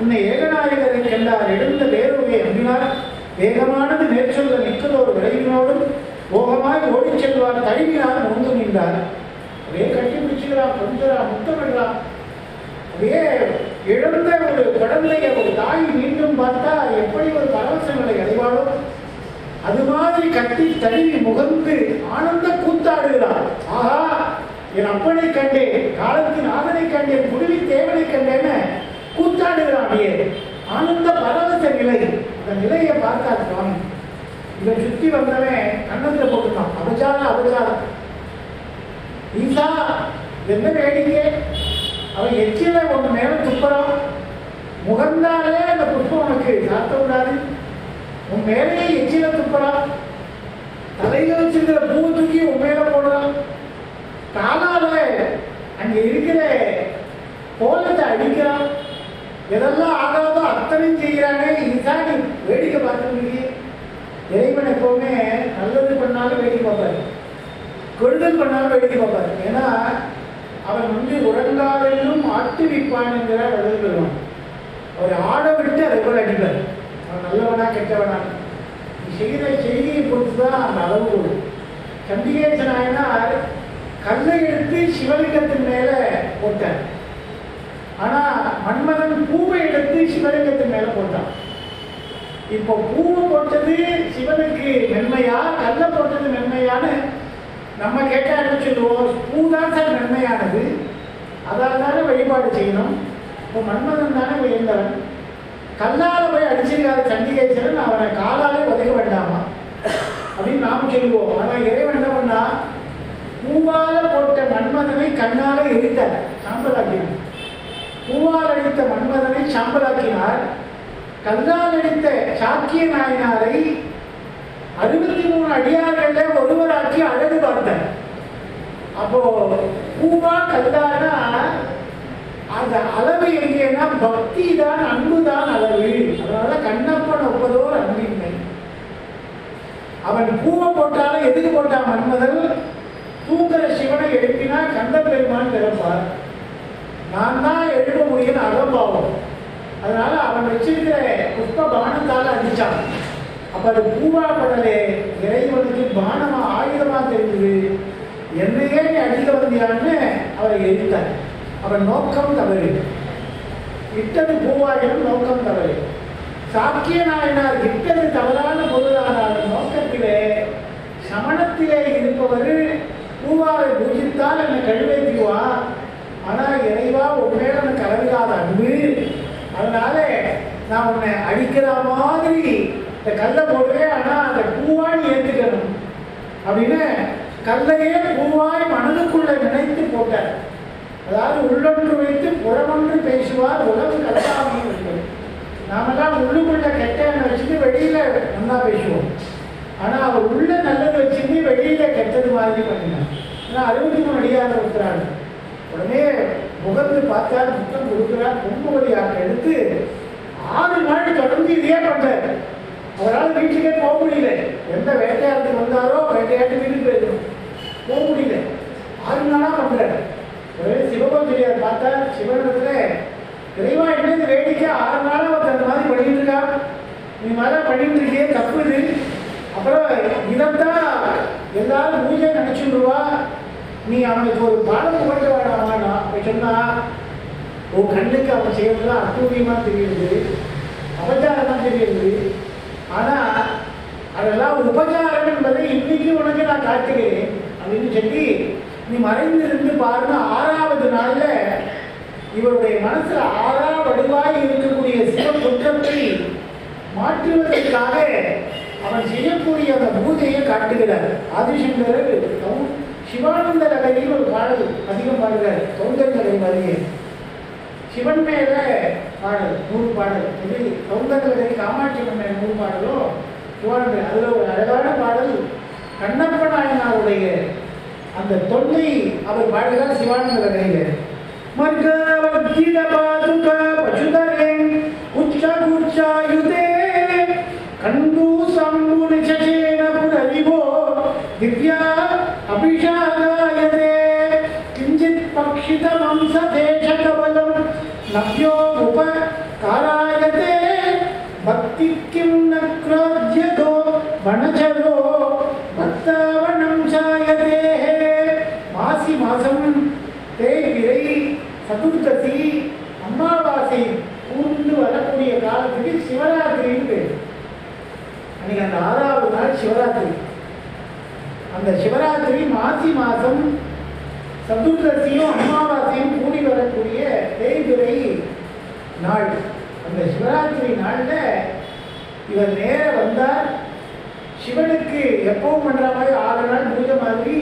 உன்னை ஏகநாயகரை கண்டார் எழுந்த வேறுவை அம்பினார். வேகமானது மேற்சொல்ல நிற்கதோர் விளைவினோடும் போகமாய் ஓடிச் செல்வார் தழுவினார் முந்து நின்றார். அப்படியே கட்டி பிடிச்சுக்கிறான் கொஞ்சிறான் முத்தமிடுறான் அப்படியே இழந்த ஒரு கடலையை ஒரு தாய் மீண்டும் பார்த்தா எப்படி ஒரு பரவசங்களை அடைவாளோ? அது மாதிரி கட்டி தழுவி முகந்து ஆனந்த கூத்தாடுகிறார். ஆஹா என் அப்பனை கண்டேன் காலத்தின் ஆதனை கண்டேன் குருவி தேவனை கண்டேன்னு கூத்தாடுகிறான் ஆனந்த பரவச நிலை. அந்த நிலையை பார்த்தார் சுவாமி இவன் சுத்தி வந்தவன் கண்ணத்துல போட்டுட்டான். அபச்சார அபச்சாரம். ஈசா என்ன வேடிக்கை அவன் எச்சில ஒன்று மேல துப்புறான். முகந்தாலே அந்த புஷ்பம் உனக்கு. சாத்த விடாது. உன் மேலேயே எச்சில துப்புறான். தலையில வச்சிருக்கிற பூ தூக்கி உன் மேல போடுறான். காலால அங்க இருக்கிற கோலத்தை அடிக்கிறான். எதெல்லாம் ஆகாதோ அத்தனை செய்கிறானே? இதுதான் நீ வேடிக்கை பார்த்துருக்கீங்க இறைவன் எப்போவுமே நல்லது பண்ணாலும் வேடிக்கை பார்ப்பாரு. கெடுதல் பண்ணாலும் வேடிக்கை பார்ப்பாரு. ஏன்னா அவன் வந்து உறங்காதெல்லாம் ஆட்டுவிப்பான் என்கிற பெறுவான் அவர் ஆட விட்டு அதை போல் அடிப்பார். அவன் நல்லவனா கெட்டவனா. நீ செய்கிற செய்தியை பொறுத்து தான் அந்த அளவு கூடும் சண்டிகேச கல்லை எடுத்து சிவலிங்கத்தின் மேலே போட்டார். ஆனால் மன்மதன் பூவை எடுத்து சிவலிங்கத்தின் மேல போட்டான். இப்போ பூவை போட்டது சிவனுக்கு மென்மையா கல்லை போட்டது மென்மையான நம்ம கேட்டால் என்ன சொல்லுவோம். பூ தான் சார் மென்மையானது. அதால் தானே வழிபாடு செய்யணும். இப்போ மன்மதன் தானே உயர்ந்தவன் கல்லால் போய் அடிச்சிருக்காத சண்டிகேஸ்வரன் அவனை காலாலே உதைக்க வேண்டாமா அப்படின்னு நாம சொல்லுவோம் ஆனால் இறைவன் என்ன பண்ணா பூவால போட்ட மன்மதனை கண்ணால எரித்தார் சாம்பலாக்கினார் பூவால் அடித்த மன்மதனை சாம்பலாக்கினார். கந்தால் அடித்த சாக்கிய நாயனாரை அறுபத்தி மூணு அடியார்களே ஒருவராக்கி அழகு பார்த்தார். அப்போ பூவா கல்லானா அந்த அளவு எங்கேன்னா பக்தி தான் அன்பு தான் அளவு. அதனால கண்ணப்பன் ஒப்பதோர் அன்பின்மை. அவன் பூவை போட்டாலும் எதுக்கு போட்டான் மன்மதன்? தூங்குற சிவனை எழுப்பினா கந்த பெருமான் பிறப்பார். நான் தான் எழுப்ப முடியும் அகம்பாவம். அதனால அவன் வச்சிருக்கிற புஷ்ப பானத்தால் அடிச்சான். அப்ப அது பூவா படலே இறைவனுக்கு பானமா ஆயுதமா தெரிஞ்சது. என்னையே நீ அடிக்க வந்தியான்னு அவரை எரித்தார். அவன் நோக்கம் தவறு. இட்டது பூவாயினும் நோக்கம் தவறு. சாக்கிய நாயனார் இட்டது தவறான பொருளாதார நோக்கத்திலே சமணத்திலே இருப்பவர் பூவாவை பூஜித்தால் என்னை கழுவேற்றுவா ஆனா இறைவா உன் மேல எனக்கு கலவிகாத அன்பு அதனால நான் உன்னை அடிக்கிற மாதிரி இந்த கல்லை போடுவேன் ஆனால் அந்த பூவாய் ஏற்றுக்கணும் அப்படின்னு கல்லையே பூவாய் மனதுக்குள்ளே நினைத்து போட்டார். அதாவது உள்ளொன்று வைத்து புறமொன்று பேசுவார் உலகம் கலக்காமல் நாமெல்லாம் உள்ளுக்குள்ள கெட்ட எண்ணம் வச்சுட்டு வெளியில நல்லா பேசுவோம். ஆனால் அவர் உள்ள நல்லது வச்சுட்டு வெளியில கெட்டது மாதிரி பண்ணினார். ஏன்னா அறுபத்தி மூணு அடியார் இருக்கிறாங்க உடனே முகந்து பார்த்தார் முத்தம் கொடுக்கிறார் கொம்பு எடுத்து ஆறு நாள் தொடர்ந்து இதே பண்றாரு. அவரால் வீட்டுக்கே போக முடியல. எந்த வேட்டையாடுறதுக்கு வந்தாரோ வேட்டையாட்டு வீட்டுக்கு போயிருக்கணும் போக முடியல ஆறு நாளா பண்றாரு ஒரே சிவபந்திரியார் பார்த்தா சிவனிடத்துல இறைவா என்ன இந்த வேடிக்கை ஆறு நாளா ஒருத்தர் அந்த மாதிரி பண்ணிட்டு இருக்கா நீ மாதிரி பண்ணிட்டு இருக்கியே தப்பு இது அப்புறம் இதைத்தான் எல்லாரும் பூஜை நினைச்சுடுவா நீ அவனுக்கு ஒரு பாடம் புகட்ட வேண்டாமா அப்படி சொன்னா உன் கண்ணுக்கு அவன் செய்யறதுலாம் அட்டூழியமா தெரியுது அபச்சாரமா தெரியுது. ஆனால் அதெல்லாம் உபச்சாரம் என்பதை இன்னைக்கு உனக்கு நான் காட்டுகிறேன். அப்படின்னு சொல்லி நீ மறைந்திருந்து பாருங்க ஆறாவது நாளில் இவருடைய மனசில் ஆறா வடிவாய் இருக்கக்கூடிய சிவ குற்றத்தை மாற்றுவதற்காக அவன் செய்யக்கூடிய அந்த பூஜையை காட்டுகிறார். ஆதிசங்கரர் சிவானந்த நகரில் ஒரு பாடல் அதிகம் பாடுகிறார். சௌந்தர்கலை மாதிரியே சிவன் மேல பாடல் நூறு பாடல். இது சௌந்தர்கலை காமாட்சி அம்மன் மேல நூறு பாடலோ சிவானந்த அதுல ஒரு அழகான பாடல் கண்ணப்ப நாயனாருடைய அந்த தொல்லை அவர் பாடுகிறார் சிவானந்த கதையில். மர்கவர்த்தித Your acción, சதுர்தசியும் அமாவாசையும் கூடி வரக்கூடிய தேய்பிரை நாள் அந்த சிவராத்திரி நாளில் இவர் நேர வந்தார். சிவனுக்கு எப்பவும் பண்ணுற மாதிரி ஆறு நாள் பூஜை மாதிரி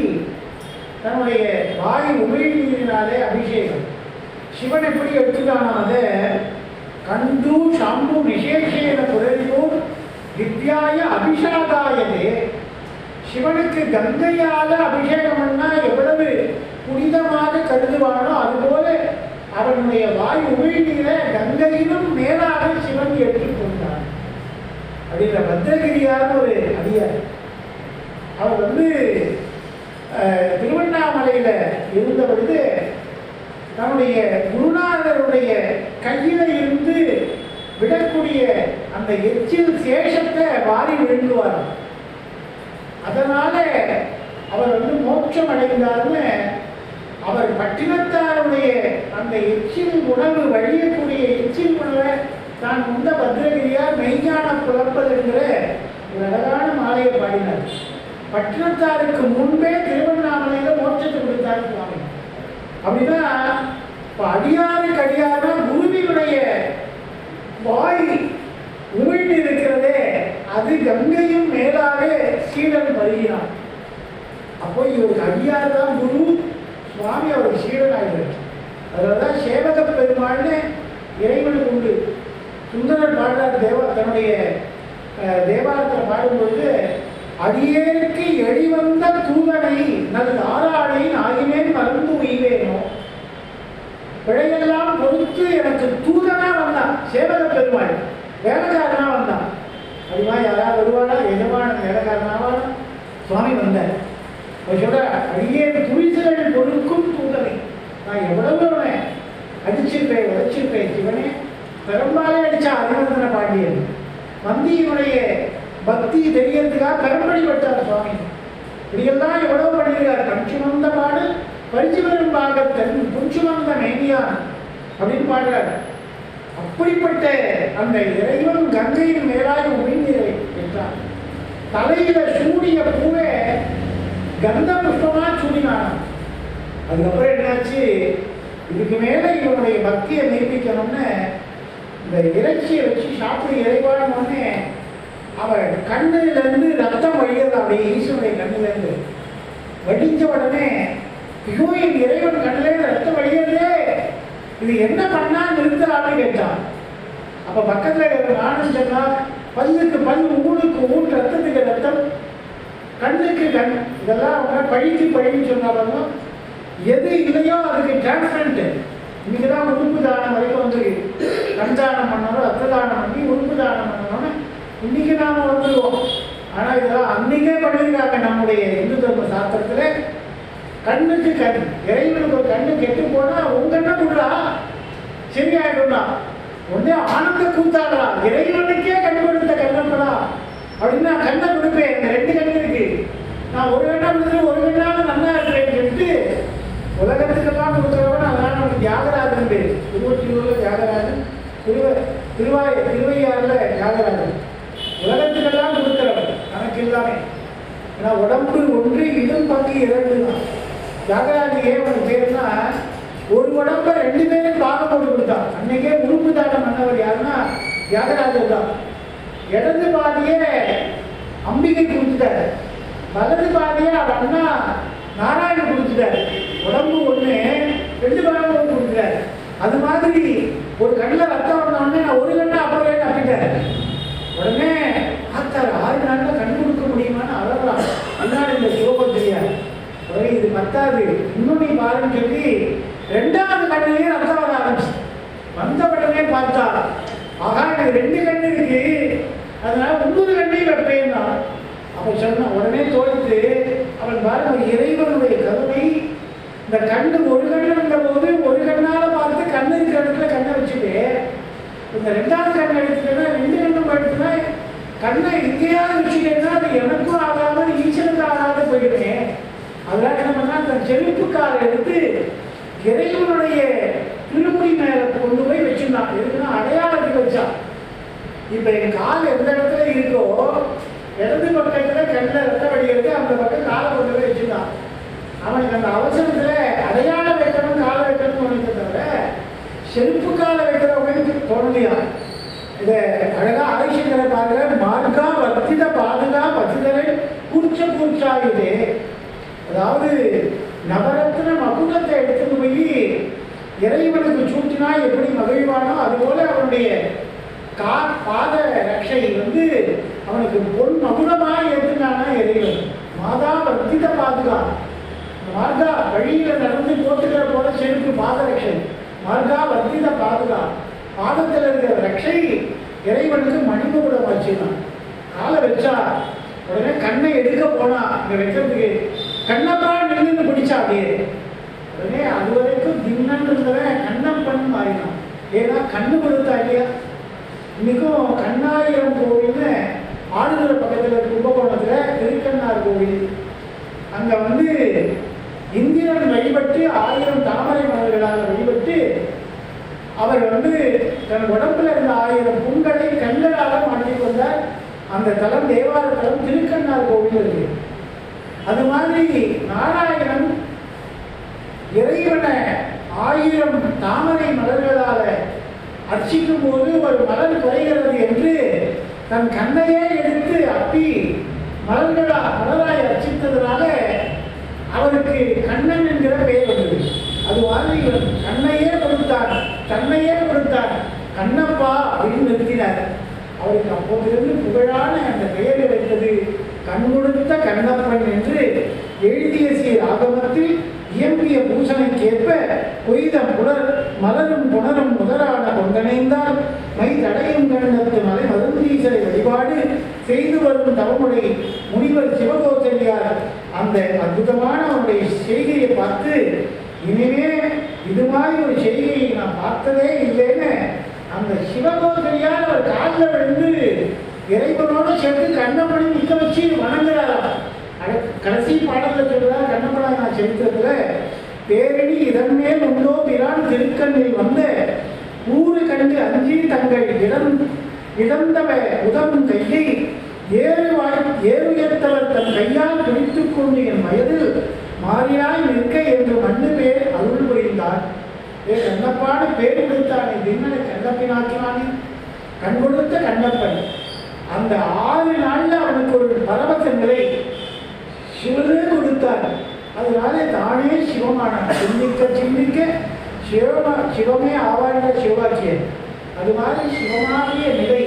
தன்னுடைய வாய் உமிழ்நீரினாலே அபிஷேகம். சிவன் எப்படி எடுத்துட்டானோ அதை கண்டு சாம்பு விசேஷேன புரரியும் வித்யாய அபிஷாகாயதே சிவனுக்கு கங்கையால அபிஷேகம் பண்ணா எவ்வளவு புனிதமாக கருதுவானோ அதுபோல அவனுடைய வாய் உமிழ்நீர கங்கையிலும் மேலாக சிவன் ஏற்றுக்கொண்டார் அப்படின்ற பத்திரகிரியார் ஒரு அடியார். அவர் வந்து திருவண்ணாமலையில் இருந்த பொழுது நம்முடைய குருநாதருடைய கையில் இருந்து விடக்கூடிய அந்த எச்சில் சேஷத்தை வாரி விழுந்துவார்கள் அதனால அவர் வந்து மோட்சம் அடைந்தார்னு அவர் பட்டினத்தாருடைய அந்த எச்சில் உணவு வழியக்கூடிய எச்சில் உணவை தான் உண்ட பத்ரகிரியார் மெய்ஞான குழப்பது என்கிற ஒரு அழகான மாலையை பாடினார். பட்டினத்தாருக்கு முன்பே திருவண்ணாமலையில் மோட்சத்தை கொடுத்தார் சுவாமி. அப்படின்னா இப்போ அடியாருக்கு அடியாரா குருவினுடைய வாய் உமிழ்ந்து இருக்கிறதே அது கங்கையும் மேலாக சீடன் அப்போ இவருக்கு அடியார் தான் குரு. சுவாமி அவர் சீடனாகிறார் அதனாலதான் சேவக பெருமாள்னு இறைவனுக்கு உண்டு. சுந்தரர் பாடுறார் தேவ தன்னுடைய அஹ், தேவாரத்தில் பாடும்பொழுது அடியேற்கு எழிவந்த தூதனை நல் ஆராடை ஆகினேன் மறந்து உய்வேனோ. பிழையெல்லாம் பொறுத்து எனக்கு தூதனா வந்தான் சேவக பெருமாள். வேலைக்காரனா வந்தான். அதுமா யாராவது வருவானா எஜமான வேலைக்காரனாவானா சுவாமி வந்தார். சொல்ற அடியே துணிசல் பொறுக்கும் தூதனை. நான் எவ்வளவு அவனை அடிச்சிருப்பேன் உழைச்சிருப்பேன் சிவனே. பெரும்பாலே அடித்தா அரிவர்தன பாண்டியன். மந்தியினுடைய பக்தி தெரியறதுக்காக பெரும்படிப்பட்டார் சுவாமி. இப்படியெல்லாம் எவ்வளவு பண்ணியிருக்கார்? கஞ்சுமந்த பாடு பரிசு பெறும் பாகத்தன் புஞ்சுமந்த மேனியான் அப்படின்னு பாடுறார். அப்படிப்பட்ட அந்த இறைவன் கங்கையின் மேலாக உமிழ்நீரை என்றார் தலையில சூடிய பூவே கந்த புஷ்பமா சூடினானாம் அதுக்கப்புறம் என்னாச்சு? இதுக்கு மேல இவனுடைய பக்தியை நிரூபிக்கணும்னு இந்த இறைச்சியை வச்சு சாப்பிடு இறைவானோடனே அவன் கண்ணுல இருந்து ரத்தம் வழிகிறது அப்படியே ஈஸ்வனுடைய கண்ணுல இருந்து வடிஞ்ச உடனே ஐயோ என் இறைவன் கண்ணுல இருந்து ரத்தம் வழிகிறதே. இது என்ன பண்ணா நிறுத்தலாம்னு கேட்டான். அப்ப பக்கத்துல இருக்கிற நானும் சொன்னா பல்லுக்கு பல் ஊனுக்கு ஊன் ரத்தத்துக்கு ரத்தம். கண்ணுக்கு கண். இதெல்லாம் அவங்க பழிக்கு பழின்னு சொன்னாலும் எது இல்லையோ அதுக்கு டிரான்ஸ்பரண்ட் இன்னைக்கு தான் உறுப்பு தானம் வரைக்கும் வந்து கண் தானம் பண்ணணும் ரத்த தானம் பண்ணி உறுப்பு தானம் பண்ணணும்னு இன்னைக்கு நாம் வந்துடுவோம் ஆனால் இதெல்லாம் அன்னைக்கே பண்ணியிருக்காங்க நம்முடைய இந்து தர்ம சாஸ்திரத்தில். கண்ணுக்கு கண். இறைவனுக்கு ஒரு கண்ணு கெட்டு போனால் உங்க கண்ணை விடுறா சரியாயிடும்னா உடனே ஆனந்த கூத்தாடுறா இறைவனுக்கே கண் கொடுத்த கண்ணப்படா அப்படின்னா கண்ணை கொடுப்பேன். ரெண்டு கண்ணு நான் ஒரு கண்ணா கொடுத்து ஒரு கண்ணாலும் நல்லா இருக்கிறேன்னு சொல்லிட்டு உலகத்துக்கெல்லாம் கொடுக்குறவன் அதனால நமக்கு தியாகராஜன் பேர். திருவொற்றியூரில் தியாகராஜன் திருவ திருவாய் திருவையாறுல தியாகராஜன். உலகத்துக்கெல்லாம் கொடுக்குறவன் நமக்கு எல்லாமே ஏன்னா உடம்பு ஒன்று இதன் பங்கு இரண்டு தான். தியாகராஜன் ஏன் ஒரு பேர்னா ஒரு உடம்ப ரெண்டு பேரும் பாகம் போட்டு கொடுத்தான். அன்னைக்கே உறுப்பு தாட்டம் பண்ணவர் யாருன்னா தியாகராஜர் தான். இடது பாதியே அம்பிகை கொடுத்துட்டாரு. வலது பாதியே அவர் அண்ணா நாராயணன் கொடுத்துட்டார் உடம்பு ஒண்ணு ரெண்டு பாகம் கொடுத்துட்டார் அது மாதிரி ஒரு கண்ணில் ரத்தம் வந்தோடனே நான் ஒரு கண்ணை அப்புறம் அப்படிட்டாரு உடனே ஆத்தார் ஆறு நாளில் கண் கொடுக்க முடியுமான்னு அழகலாம் முன்னாடி இந்த சிவபம் தெரியாது உடனே இது பத்தாது இன்னும் நீ பாருன்னு சொல்லி ரெண்டாவது கண்ணிலேயே ரத்தம் வர ஆரம்பிச்சு வந்த உடனே பார்த்தா ஆகா எனக்கு ரெண்டு கண்ணு இருக்கு. அதனால ஒன்பது கண்ணையும் வைப்பேன் தான் அப்ப சொன்ன உடனே தோய்த்து அவன் பாருங்க இறைவனுடைய கருணை இந்த கண்ணு ஒரு கண்ணு இருந்த போது ஒரு கண்ணால பார்த்து கண்ணு இருக்கிற இடத்துல கண்ணை வச்சுட்டு இந்த ரெண்டாவது கண் எடுத்துட்டேன்னா ரெண்டு கண்ணும் எடுத்துனா கண்ணை எங்கேயாவது வச்சுட்டேன்னா அது எனக்கும் ஆகாம ஈஸ்வரனுக்கு ஆகாத போயிடுவேன் அதெல்லாம் என்ன பண்ணா அந்த செருப்புக்காரை எடுத்து இறைவனுடைய திருமுடி மேல கொண்டு போய் வச்சிருந்தான். எதுக்குன்னா அடையாளத்துக்கு வச்சான். இப்ப என் கால் எந்த இடத்துல இருக்கோ இடது பக்கத்துல கண்ணில் ரத்த வடிகிறது அந்த பக்கம் காலை கொண்டு போய் வச்சிருந்தான் அவனுக்கு அந்த அவசரத்தில் அடையாளம் வைக்கணும் காலை வைக்கணும்னு தோணுது தவிர செருப்பு காலை வைக்கிறவங்களுக்கு தோல்வியா இதை அழகா ஆதிசங்கரை பார்க்கிற மார்க்கா வர்த்தித பாதுகா பசிதரை கூர்ச்ச கூர்ச்சாயுதே அதாவது நவரத்ன மகுடத்தை எடுத்துட்டு போய் இறைவனுக்கு சூட்டினா எப்படி மகிழ்வானோ அதுபோல அவனுடைய கா பாத ரட்சை வந்து அவனுக்கு பொன் மகுடமாக ஏற்றுனானா இறைவன். மாதா வர்த்தித பாதுகா. மார்கா வழியில் நடந்து போட்டுக்கிற போல செருக்கு பாத ரட்சை மார்கா வர்த்தித பாதுகா. பாதத்தில் இருக்கிற ரட்சை இறைவனுக்கு மணிமகுடம் வச்சுதான் காலை வச்சா உடனே கண்ணை எடுக்க போனா இங்கே வைக்கிறதுக்கு கண்ணப்பா நின்று பிடிச்சா அப்படியே. உடனே அது வரைக்கும் தின்னன் கண்ணம் பண்ணு மாறினான். ஏன்னா கண்ணு கொடுத்தா இல்லையா? இன்னைக்கும் கண்ணாயிரம் கோவில்னு ஆடுதுறை பக்கத்தில் கும்பகோணத்தில் திருக்கண்ணார் கோவில். அங்கே வந்து வழிபட்டு ஆயிரம் தாமரை மலர்களால் வழிபட்டு அவர் வந்து தன் உடம்புல இருந்த ஆயிரம் புண்களை கண்களால மாற்றிக் கொண்டார் அந்த தலம் தேவார தலம் திருக்கண்ணார் கோவில் இருக்கு. அது மாதிரி நாராயணன் இறைவனை ஆயிரம் தாமரை மலர்களால அர்ச்சிக்கும் போது ஒரு மலர் குறைகிறது என்று தன் கண்ணையே எடுத்து அப்பி மலர்களா மலராய் அர்ச்சித்ததுனால அவருக்கு என்கிற பெயர் வந்தது. அது மாதிரி கண்ணையே கொடுத்தான் தன்னையே கொடுத்தான் கண்ணப்பா அப்படின்னு நிறுத்தினார். அவருக்கு அப்போதிலிருந்து புகழான அந்த பெயரை வைத்தது கண் கொடுத்த கண்ணப்பன் என்று எழுதிய சீர் ஆகமத்தில் இயம்பிய பூசணைக்கேற்ப கொய்த புலர் மலரும் புணரும் முதலான கொண்டனைந்தால் மை தடையும் கண்டத்து மலை மருந்தீசரை வழிபாடு செய்து வரும் தவமுறை முனிவர் சிவகோசரியார். அந்த அற்புதமான அவருடைய செய்கையை பார்த்து இனிமே இது மாதிரி ஒரு செய்கையை நான் பார்த்ததே இல்லைன்னு அந்த சிவகோசரியார் அவர் காலில் விழுந்து இறைவனோட சேர்த்து கண்ணப்படி நிற்க வச்சு வணங்குறாராம். கடைசி பாடல்ல சொல்றார் கண்ணப்படா நான் சரித்திரத்துல? பேரடி இதன் மேல் உண்டோ பிரான் திருக்கண்ணில் வந்த ஊறு கண்டு அஞ்சி தங்கள் இடம் இழந்தவ உதவும் கையை ஏறு வாய் ஏறுயர்த்தவர் தன் கையால் பிடித்துக் கொண்டு என் வயதில் மாறியாய் நிற்க என்று மண்ணு பேர் அருள் புரிந்தார். ஏ கண்ணப்பாடு பேர் கொடுத்தானே தின்னனை கண்ணப்பினாக்கினானே? கண் கொடுத்த கண்ணப்பன். அந்த ஆறு நாளில் அவனுக்கு ஒரு பரவச நிலை சிவனே கொடுத்தார். அதனால தானே சிவமானான். சிந்திக்க சிந்திக்க சிவமா சிவமே ஆவாண்ட சிவாக்கியன் அது மாதிரி சிவமாகிய நிலை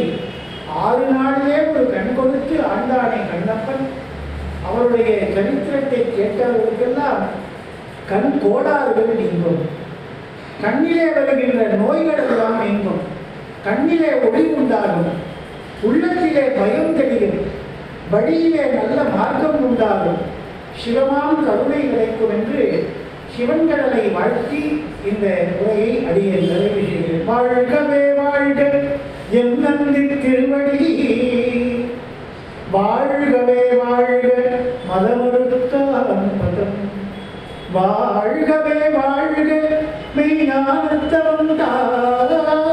ஆறு நாளிலே ஒரு கண் கொடுத்து ஆண்டானே கண்ணப்பன். அவருடைய சரித்திரத்தை கேட்டவர்களுக்கெல்லாம் கண் கோளாறுகள் நீங்கும். கண்ணிலே வருகின்ற நோய்கள் எல்லாம் நீங்கும். கண்ணிலே ஒளி உண்டாகும். உள்ளத்திலே பயம் தெரியும் வழியிலே நல்ல மார்க்கம் உண்டாகும். சிவமாம் கருணை கிடைக்கும் என்று சிவன்கடலை வாழ்த்தி இந்த உரையை அடியை நிறைவு செய்கிறேன். வாழ்கவே வாழ்க. என் நந்தி திருவடி. வாழ்கவே வாழ்க. மதமறுத்தான் பதம். வாழ்கவே வாழ்க மெய்ஞானத்தவம் தாரா